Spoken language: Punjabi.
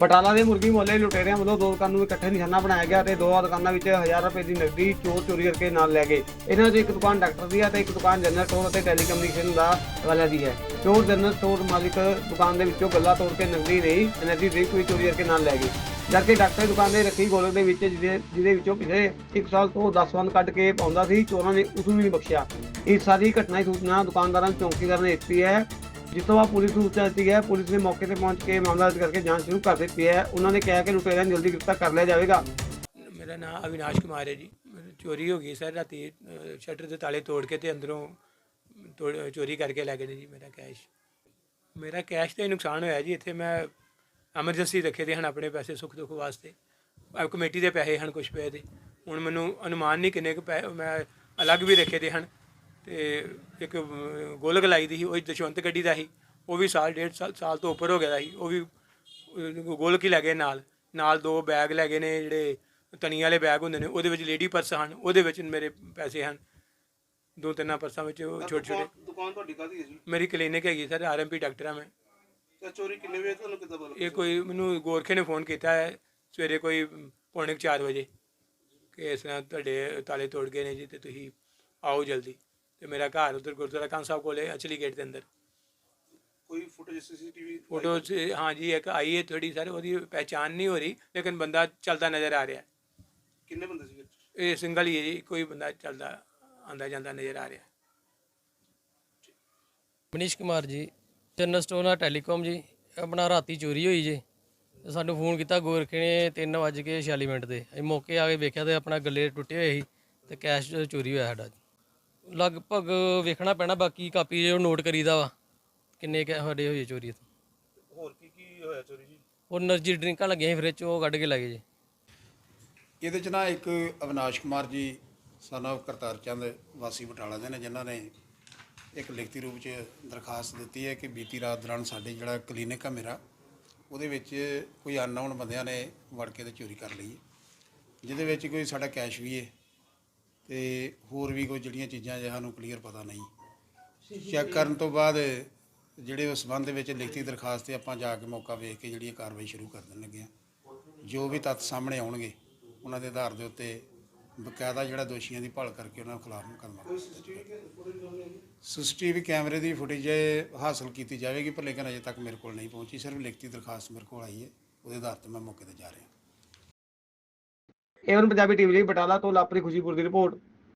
ਪਟਾਲਾ ਦੇ ਮੁਰਗੀ ਮੁਹੱਲੇ ਲੁਟੇਰਿਆਂ ਵੱਲੋਂ ਦੋ ਦੁਕਾਨਾਂ ਨੂੰ ਇਕੱਠੇ ਨਿਸ਼ਾਨਾ ਬਣਾਇਆ ਗਿਆ ਤੇ ਦੋਵਾਂ ਦੁਕਾਨਾਂ ਵਿੱਚ ਹਜ਼ਾਰ ਰੁਪਏ ਦੀ ਨਕਦੀ ਚੋਰ ਚੋਰੀ ਕਰਕੇ ਨਾਲ ਲੈ ਗਏ। ਇਹਨਾਂ ਵਿੱਚ ਇੱਕ ਦੁਕਾਨ ਡਾਕਟਰ ਦੀ ਹੈ ਤੇ ਇੱਕ ਦੁਕਾਨ ਜਨਰਲ ਸਟੋਰ ਅਤੇ ਟੈਲੀਕਮਿਊਨੀਕੇਸ਼ਨ ਦਾ ਵਾਲਾ ਦੀ ਹੈ। ਚੋਰ ਜਨਰਲ ਸਟੋਰ ਮਾਲਿਕ ਦੁਕਾਨ ਦੇ ਵਿੱਚੋਂ ਗੱਲਾ ਤੋੜ ਕੇ ਨਕਦੀ ਨਹੀਂ ਐਨਰਜੀ ਡਰਿੰਕ ਵੀ ਚੋਰੀ ਕਰਕੇ ਨਾਲ ਲੈ ਗਏ। ਜਦਕਿ ਡਾਕਟਰ ਦੀ ਦੁਕਾਨ ਦੇ ਰੱਖੀ ਗੋਲਕ ਦੇ ਵਿੱਚ, ਜਿਹਦੇ ਵਿੱਚੋਂ ਪਿਛਲੇ 1 ਸਾਲ ਤੋਂ 10 ਵੰਦ ਕੱਢ ਕੇ ਪਾਉਂਦਾ ਸੀ, ਚੋਰਾਂ ਨੇ ਉਸ ਨੂੰ ਨਹੀਂ ਬਖਸ਼ਿਆ। ਇਸ ਸਾਰੀ ਘਟਨਾ ਦੀ ਸੂਚਨਾ ਦੁਕਾਨਦਾਰਾਂ ਨੂੰ ਚੌਕੀਦਾਰ ਨੇ ਦਿੱਤੀ ਹੈ, ਜਿਸ ਤੋਂ ਬਾਅਦ ਪੁਲਿਸ ਨੂੰ ਸੂਚਨਾ ਦਿੱਤੀ ਹੈ, ਪੁਲਿਸ ਨੇ ਮੌਕੇ ਤੇ ਪਹੁੰਚ ਕੇ ਮਾਮਲਾ ਦਰਜ ਕਰਕੇ ਜਾਂਚ ਸ਼ੁਰੂ ਕਰ ਦਿੱਤੀ ਹੈ। ਉਹਨਾਂ ਨੇ ਕਿਹਾ ਕਿ ਲੁਟੇਰਿਆਂ ਨੂੰ ਜਲਦੀ ਗ੍ਰਿਫਤਾਰ ਕਰ ਲਿਆ ਜਾਵੇਗਾ। ਮੇਰਾ ਨਾਮ ਅਵਿਨਾਸ਼ ਕੁਮਾਰ ਹੈ ਜੀ। ਚੋਰੀ ਹੋ ਗਈ ਸਰ, ਰਾਤੀ ਸ਼ਟਰ ਦੇ ਤਾਲੇ ਤੋੜ ਕੇ ਤੇ ਅੰਦਰੋਂ ਤੋੜ, ਚੋਰੀ ਕਰਕੇ ਲੈ ਗਏ ਨੇ ਜੀ ਮੇਰਾ ਕੈਸ਼। ਮੇਰਾ ਕੈਸ਼ ਤੇ ਨੁਕਸਾਨ ਹੋਇਆ ਜੀ, ਇੱਥੇ ਮੈਂ ਐਮਰਜੈਂਸੀ ਰੱਖੇ ਦੇ ਹਨ ਆਪਣੇ ਪੈਸੇ ਸੁੱਖ ਦੁੱਖ ਵਾਸਤੇ। ਆਹ ਕਮੇਟੀ ਦੇ ਪੈਸੇ ਹਨ ਕੁਝ ਪਏ ਦੇ। ਹੁਣ ਮੈਨੂੰ ਅਨੁਮਾਨ ਨਹੀਂ ਕਿੰਨੇ ਕੁ ਪੈ, ਮੈਂ ਅਲੱਗ ਵੀ ਰੱਖੇ ਦੇ ਹਨ। ਤੇ ਇੱਕ ਗੋਲਕ ਲਾਈ ਦੀ ਸੀ ਉਹ ਦਸ਼ਵੰਤ ਗੱਡੀ ਦਾ ਸੀ। ਉਹ ਵੀ ਸਾਲ ਡੇਢ ਸਾਲ ਸਾਲ ਤੋਂ ਉੱਪਰ ਹੋ ਗਿਆ ਦਾ ਸੀ। ਉਹ ਵੀ ਗੋਲਕ ਹੀ ਲੈ ਗਏ ਨਾਲ। ਨਾਲ ਦੋ ਬੈਗ ਲੈ ਗਏ ਨੇ ਜਿਹੜੇ ਤਣੀ ਵਾਲੇ ਬੈਗ ਹੁੰਦੇ ਨੇ ਉਹਦੇ ਵਿੱਚ ਲੇਡੀ ਪਰਸ ਹਨ। ਉਹਦੇ ਵਿੱਚ ਮੇਰੇ ਪੈਸੇ ਹਨ। ਦੋ ਤਿੰਨਾਂ ਪਰਸਾਂ ਵਿੱਚ ਛੋਟੇ ਛੋਟੇ। ਦੁਕਾਨ- ਤੁਹਾਡੀ ਕਾਹਦੀ ਹੈ ਜੀ? ਮੇਰੀ ਕਲੀਨਿਕ ਹੈਗੀ ਸਰ ਆਰਐਮਪੀ ਡਾਕਟਰ ਆ ਮੈਂ। ਤੇ ਚੋਰੀ ਕਿੰਨੇ ਵਜੇ ਤੁਹਾਨੂੰ ਕਿੱਦਾਂ ਪਤਾ ਇਹ ਕੋਈ ਮੈਨੂੰ ਗੋਰਖੇ ਨੇ ਫੋਨ ਕੀਤਾ ਹੈ ਸਵੇਰੇ ਕੋਈ ਪੌਣੇ 4 ਵਜੇ। ਕਿ ਇਸ ਤਰ੍ਹਾਂ ਤੁਹਾਡੇ ਤਾਲੇ ਤੋੜ ਗਏ ਨੇ ਜੀ ਤੇ ਤੁਸੀਂ ਆਓ ਜਲਦੀ। ਤੇ ਮੇਰਾ ਘਰ ਉਧਰ ਗੁਰਦੁਆਰਾ ਕਾਂ ਸਾਹਿਬ ਕੋਲੇ ਅਚਲੀ ਗੇਟ ਦੇ ਅੰਦਰ। ਕੋਈ ਫੁਟੇਜ ਸੀਸੀਟੀਵੀ ਫੋਟੋ ਹਾਂ ਜੀ ਇੱਕ ਆਈ ਹੈ ਥੋੜੀ ਸਰ ਉਹਦੀ ਪਹਿਚਾਨ ਨਹੀਂ ਹੋ ਰਹੀ ਲੇਕਿਨ ਬੰਦਾ ਚੱਲਦਾ ਨਜ਼ਰ ਆ ਰਿਹਾ। ਕਿੰਨੇ ਬੰਦੇ ਸੀਗੇ ਇਹ ਸਿੰਗਲ ਹੀ ਹੈ ਜੀ ਕੋਈ ਬੰਦਾ ਚੱਲਦਾ ਆਂਦਾ ਜਾਂਦਾ ਨਜ਼ਰ ਆ ਰਿਹਾ। ਮਨੀਸ਼ ਕੁਮਾਰ ਜੀ ਜਨਰਲ ਸਟੋਰ ਨਾਲ ਟੈਲੀਕਾਮ ਜੀ ਆਪਣਾ ਰਾਤੀ ਚੋਰੀ ਹੋਈ ਜੀ ਸਾਨੂੰ ਫੋਨ ਕੀਤਾ ਗੋਰਖੇ ਨੇ 3:46 ਮਿੰਟ ਦੇ। ਅਸੀਂ ਮੌਕੇ ਆ ਕੇ ਵੇਖਿਆ ਤੇ ਆਪਣਾ ਗੱਲੇ ਟੁੱਟੇ ਹੋਏ ਸੀ ਤੇ ਕੈਸ਼ ਚੋਰੀ ਹੋਇਆ ਸਾਡਾ ਲਗਭਗ ਵੇਖਣਾ ਪੈਣਾ ਬਾਕੀ ਕਾਪੀ ਜੋ ਨੋਟ ਕਰੀਦਾ ਵਾ ਕਿੰਨੇ ਕਹ ਸਾਡੇ ਹੋਏ ਚੋਰੀ ਇੱਥੇ। ਹੋਰ ਕੀ ਕੀ ਹੋਇਆ ਚੋਰੀ ਜੀ? ਉਹ એનર્ਜੀ ਡਰਿੰਕਾਂ ਲੱਗੀਆਂ ਫਿਰ ਫ੍ਰਿਜ 'ਚੋਂ ਉਹ ਕੱਢ ਕੇ ਲੈ ਗਏ ਜੀ। ਇਹਦੇ ਚ ਨਾ ਇੱਕ ਅਵਨਾਸ਼ ਕੁਮਾਰ ਜੀ ਸਨਵ ਕਰਤਾਰ ਚੰਦ ਵਾਸੀ ਬਟਾਲਾ ਦੇ ਨੇ ਜਿਨ੍ਹਾਂ ਨੇ ਇੱਕ ਲਿਖਤੀ ਰੂਪ 'ਚ ਦਰਖਾਸਤ ਦਿੱਤੀ ਹੈ ਕਿ ਬੀਤੀ ਰਾਤ ਦੌਰਾਨ ਸਾਡੇ ਜਿਹੜਾ ਕਲੀਨਿਕ ਆ ਮੇਰਾ ਉਹਦੇ ਵਿੱਚ ਕੋਈ ਅਨਨੋਨ ਬੰਦਿਆਂ ਨੇ ਵੜ ਕੇ ਤੇ ਚੋਰੀ ਕਰ ਲਈ ਜਿਹਦੇ ਵਿੱਚ ਕੋਈ ਸਾਡਾ ਕੈਸ਼ ਵੀ ਹੈ। ਤੇ ਹੋਰ ਵੀ ਕੋਈ ਜਿਹੜੀਆਂ ਚੀਜ਼ਾਂ ਜੇ ਸਾਨੂੰ ਕਲੀਅਰ ਪਤਾ ਨਹੀਂ। ਚੈੱਕ ਕਰਨ ਤੋਂ ਬਾਅਦ ਜਿਹੜੇ ਉਸ ਸੰਬੰਧ ਵਿੱਚ ਲਿਖਤੀ ਦਰਖਾਸਤ ਤੇ ਆਪਾਂ ਜਾ ਕੇ ਮੌਕਾ ਵੇਖ ਕੇ ਜਿਹੜੀ ਇਹ ਕਾਰਵਾਈ ਸ਼ੁਰੂ ਕਰ ਦੇਣ ਲੱਗੇ ਹਾਂ। ਜੋ ਵੀ ਤੱਥ ਸਾਹਮਣੇ ਆਉਣਗੇ ਉਹਨਾਂ ਦੇ ਆਧਾਰ ਦੇ ਉੱਤੇ ਬਕਾਇਦਾ ਜਿਹੜਾ ਦੋਸ਼ੀਆਂ ਦੀ ਭਾਲ ਕਰਕੇ ਉਹਨਾਂ ਖਿਲਾਫ ਮੁਕੱਦਮਾ ਸੀਸੀਟੀਵੀ ਕੈਮਰੇ ਦੀ ਫੁਟੇਜ ਹਾਸਲ ਕੀਤੀ ਜਾਵੇਗੀ ਪਰ ਲੇਕਿਨ ਅਜੇ ਤੱਕ ਮੇਰੇ ਕੋਲ ਨਹੀਂ ਪਹੁੰਚੀ। ਸਿਰਫ ਲਿਖਤੀ ਦਰਖਾਸਤ ਮੇਰੇ ਕੋਲ ਆਈ ਹੈ ਉਹਦੇ ਆਧਾਰ ਤੇ ਮੈਂ ਮੌਕੇ ਤੇ ਜਾ ਰਿਹਾ। ਏਵਨ ਪੰਜਾਬੀ ਟੀਵੀ ਲਈ ਬਟਾਲਾ ਤੋਂ ਲਾਪਰੀ ਖੁਸ਼ੀਪੁਰ ਦੀ ਰਿਪੋਰਟ।